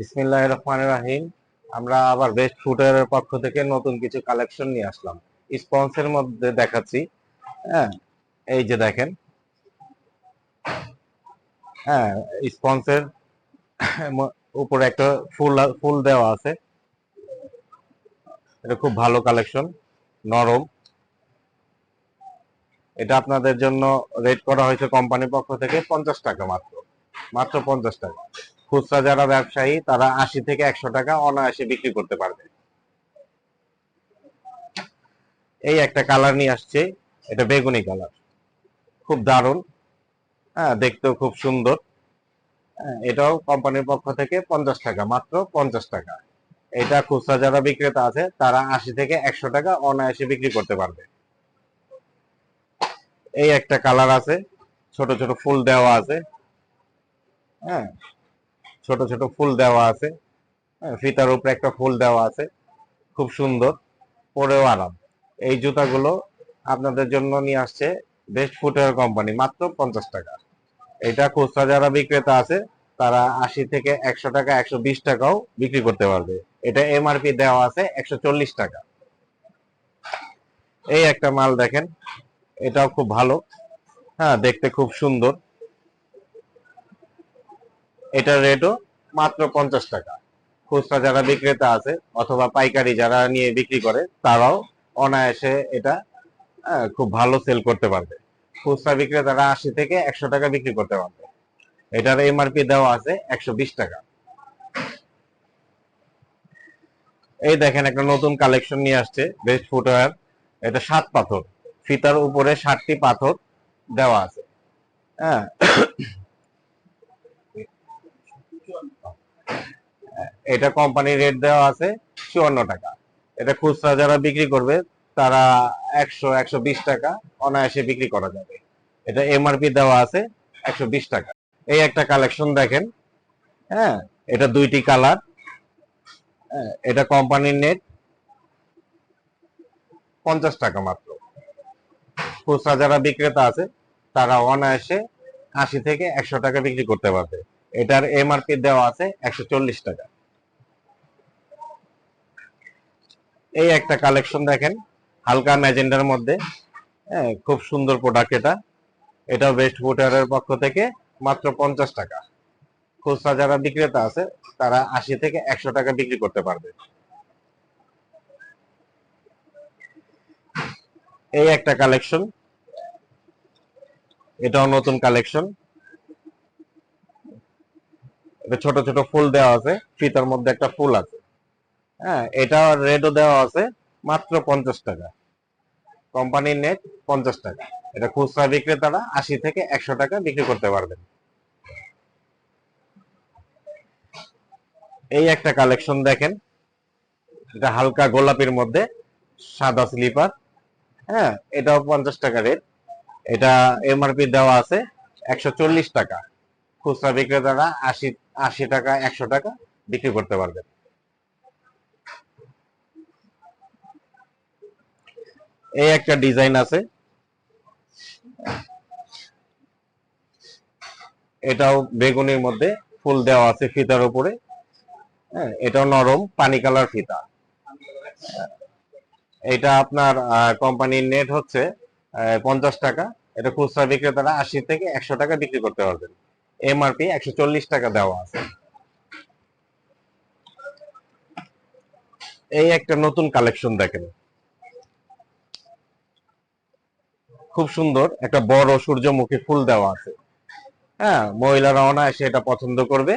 বিসমিল্লাহ রহমান রাহিম। আমরা আবার বেস্ট ফুটের পক্ষ থেকে নতুন কিছু কালেকশন নিয়ে আসলাম। স্পন্সের মধ্যে দেখাচ্ছি। হ্যাঁ এই যে দেখেন। হ্যাঁ স্পন্সের উপরে একটা ফুল ফুল দেওয়া আছে। এটা খুব ভালো কালেকশন নরম। এটা আপনাদের জন্য রেট করা হয়েছে কোম্পানির পক্ষ থেকে পঞ্চাশ টাকা মাত্র। মাত্র পঞ্চাশ টাকা। খুচরা যারা ব্যবসায়ী তারা আশি থেকে একশো টাকা অনায়াসে বিক্রি করতে পারবে। এই একটা কালার নিয়ে আসছে এটা বেগুনি কালার খুব দারুণ। হ্যাঁ দেখতেও খুব সুন্দর। হ্যাঁ, এটাও কোম্পানির পক্ষ থেকে পঞ্চাশ টাকা মাত্র পঞ্চাশ টাকা। এটা খুচরা যারা বিক্রেতা আছে তারা আশি থেকে একশো টাকা অনায়াসে বিক্রি করতে পারবে। এই একটা কালার আছে ছোট ছোট ফুল দেওয়া আছে। হ্যাঁ ছোট ছোট ফুল দেওয়া আছে। হ্যাঁ, ফিতার উপরে একটা ফুল দেওয়া আছে। খুব সুন্দর। পরেও আরাম। এই জুতাগুলো আপনাদের জন্য নিয়ে আসছে বেস্ট ফুটওয়্যার কোম্পানি মাত্র পঞ্চাশ টাকা। এটা খুচরা যারা বিক্রেতা আছে তারা আশি থেকে একশো টাকা একশো বিশ টাকাও বিক্রি করতে পারবে। এটা এমআরপি দেওয়া আছে একশো চল্লিশ টাকা। এই একটা মাল দেখেন এটাও খুব ভালো। হ্যাঁ দেখতে খুব সুন্দর। এটার রেটও মাত্র পঞ্চাশ টাকা। খুচরা যারা বিক্রেতা আছে অথবা পাইকারি যারা নিয়ে বিক্রি করে, তারাও অনায়াসে এটা খুব ভালো সেল করতে পারবে। খুচরা বিক্রেতারা আশি থেকে একশো টাকা বিক্রি করতে পারবে। এটার এমআরপি দেওয়া আছে একশো বিশ টাকা। এই দেখেন একটা নতুন কালেকশন নিয়ে আসছে বেস্ট ফুটওয়্যার এটা সাত পাথর। ফিতার উপরে ষাটটি পাথর দেওয়া আছে। হ্যাঁ। এটা কোম্পানি রেট দেওয়া আছে চুয়ান্ন টাকা। এটা খুচরা যারা বিক্রি করবে, তারা একশো একশো বিশ টাকা অনায়াসে বিক্রি করা যাবে। এটা এমআরপি দেওয়া আছে একশো বিশ টাকা। এই একটা কালেকশন দেখেন। হ্যাঁ এটা দুইটি কালার এটা কোম্পানির নেট পঞ্চাশ টাকা মাত্র। খুচরা যারা বিক্রেতা আছে, তারা অনায়াসে আশি থেকে একশো টাকা বিক্রি করতে পারবে। এটার এমআরপি দেওয়া আছে একশো চল্লিশ টাকা। এই একটা কালেকশন দেখেন, হালকা ম্যাজেন্ডার মধ্যে। হ্যাঁ খুব সুন্দর প্রোডাক্ট এটা। এটা বেস্ট ফুটারের পক্ষ থেকে মাত্র পঞ্চাশ টাকা। খুচরা যারা বিক্রেতা আছে, তারা আশি থেকে একশো টাকা বিক্রি করতে পারবে। এই একটা কালেকশন এটাও নতুন কালেকশন ছোট ছোট ফুল দেওয়া আছে, ফিতার মধ্যে একটা ফুল আছে। হ্যাঁ এটা রেটও দেওয়া আছে মাত্র পঞ্চাশ টাকা। কোম্পানির নেট পঞ্চাশ টাকা। এটা খুচরা বিক্রেতারা আশি থেকে একশো টাকা বিক্রি করতে পারবেন। এই একটা কালেকশন দেখেন। এটা হালকা গোলাপির মধ্যে, সাদা স্লিপার হ্যাঁ এটাও পঞ্চাশ টাকা রেট এটা এমআরপি দেওয়া আছে একশো চল্লিশ টাকা। খুচরা বিক্রেতারা আশি আশি টাকা, একশো টাকা বিক্রি করতে পারবেন। এই একটা ডিজাইন আছে। এটাও বেগুনির মধ্যে ফুল দেওয়া আছে ফিতার উপরে। হ্যাঁ এটাও নরম, পানি কালার ফিতা। এটা আপনার কোম্পানির নেট হচ্ছে পঞ্চাশ টাকা। এটা খুচরা বিক্রেতারা আশি থেকে একশো টাকা বিক্রি করতে পারবেন। এমআরপি একশো চল্লিশ টাকা দেওয়া আছে। এই একটা নতুন কালেকশন দেখেন। খুব সুন্দর, একটা বড় সূর্যমুখী ফুল দেওয়া আছে। হ্যাঁ মহিলারা অনায়াসে এটা পছন্দ করবে।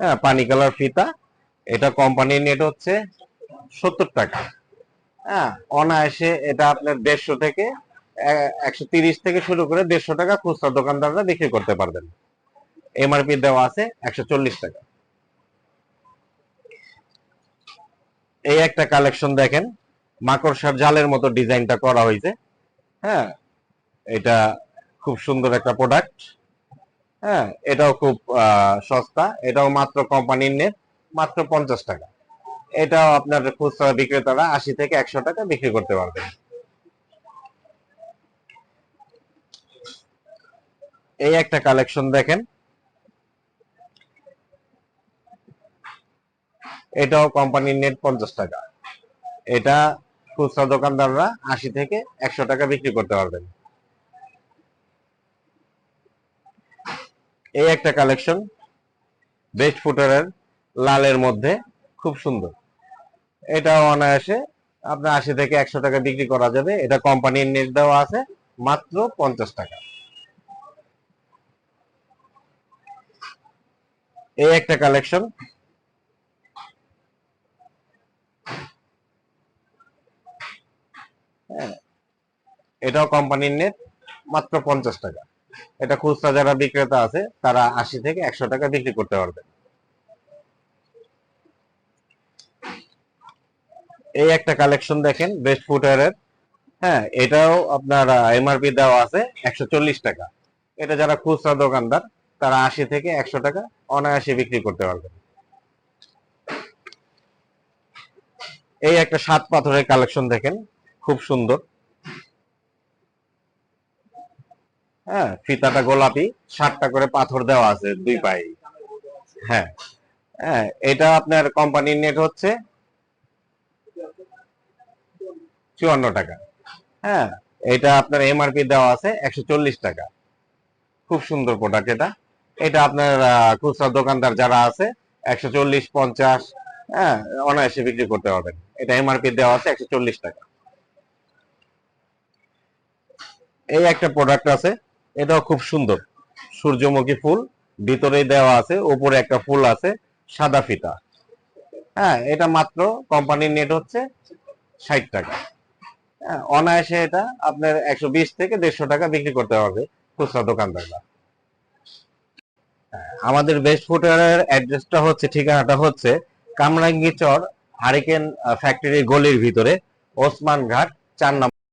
হ্যাঁ পানি কালার ফিতা। এটা কোম্পানির নেট হচ্ছে সত্তর টাকা। হ্যাঁ অনায়াসে এটা আপনার দেড়শো থেকে একশো তিরিশ থেকে শুরু করে দেড়শো টাকা খুচরা দোকানদাররা বিক্রি করতে পারবেন। এমআরপি দেওয়া আছে একশো চল্লিশ টাকা। এই একটা কালেকশন দেখেন, মাকড়সার জালের মতো ডিজাইনটা করা হয়েছে। হ্যাঁ এটা খুব সুন্দর একটা প্রোডাক্ট হ্যাঁ এটাও খুব সস্তা। এটাও মাত্র কোম্পানির নেট মাত্র পঞ্চাশ টাকা। এটাও আপনার খুচরা বিক্রেতারা আশি থেকে একশো টাকা বিক্রি করতে পারবেন। এই একটা কালেকশন দেখেন। এটাও কোম্পানির নেট পঞ্চাশ টাকা। এটা খুচরা দোকানদাররা আশি থেকে একশো টাকা বিক্রি করতে পারবেন। এই একটা কালেকশন বেস্ট ফুটারের লালের মধ্যে, খুব সুন্দর। এটাও অনায়াসে আপনার আশি থেকে একশো টাকা বিক্রি করা যাবে। এটা কোম্পানির নেট দেওয়া আছে, মাত্র পঞ্চাশ টাকা। এই একটা কালেকশন এটাও কোম্পানির নেট মাত্র পঞ্চাশ টাকা। এটা খুচরা যারা বিক্রেতা আছে, তারা আশি থেকে একশো টাকা বিক্রি করতে পারবে। এই একটা কালেকশন দেখেন বেস্ট ফুটওয়্যারের হ্যাঁ এটাও আপনার এমআরপি দেওয়া আছে একশো চল্লিশ টাকা। এটা যারা খুচরা দোকানদার, তারা আশি থেকে একশো টাকা অনায়াসে বিক্রি করতে পারবে। এই একটা সাত পাথরের কালেকশন দেখেন, খুব সুন্দর। হ্যাঁ ফিতাটা গোলাপি, সাতটা করে পাথর দেওয়া আছে দুই পায়ে। হ্যাঁ হ্যাঁ এটা আপনার কোম্পানির নেট হচ্ছে চুয়ান্ন টাকা। হ্যাঁ এটা আপনার এমআরপি দেওয়া আছে একশো চল্লিশ টাকা। খুব সুন্দর প্রোডাক্ট এটা। এটা আপনার খুচরা দোকানদার যারা আছে, একশো চল্লিশ, পঞ্চাশ হ্যাঁ অনায়াসে বিক্রি করতে পারবেন। এটা এমআরপি দেওয়া আছে একশো চল্লিশ টাকা। এই একটা প্রোডাক্ট আছে এটাও খুব সুন্দর। সূর্যমুখী ফুল ভিতরে দেওয়া আছে উপরে একটা ফুল আছে সাদা ফিতা। হ্যাঁ এটা মাত্র কোম্পানির নেট হচ্ছে ষাট টাকা। হ্যাঁ অনায়াসে এটা আপনার একশো বিশ থেকে দেড়শো টাকা বিক্রি করতে পারবে খুচরা দোকানদাররা। হ্যাঁ, আমাদের বেস্ট ফুটওয়ারের অ্যাড্রেসটা হচ্ছে ঠিকানাটা হচ্ছে কামরাঙ্গি চর হারিকেন ফ্যাক্টরি গলির ভিতরে ওসমান ঘাট চার নম্বর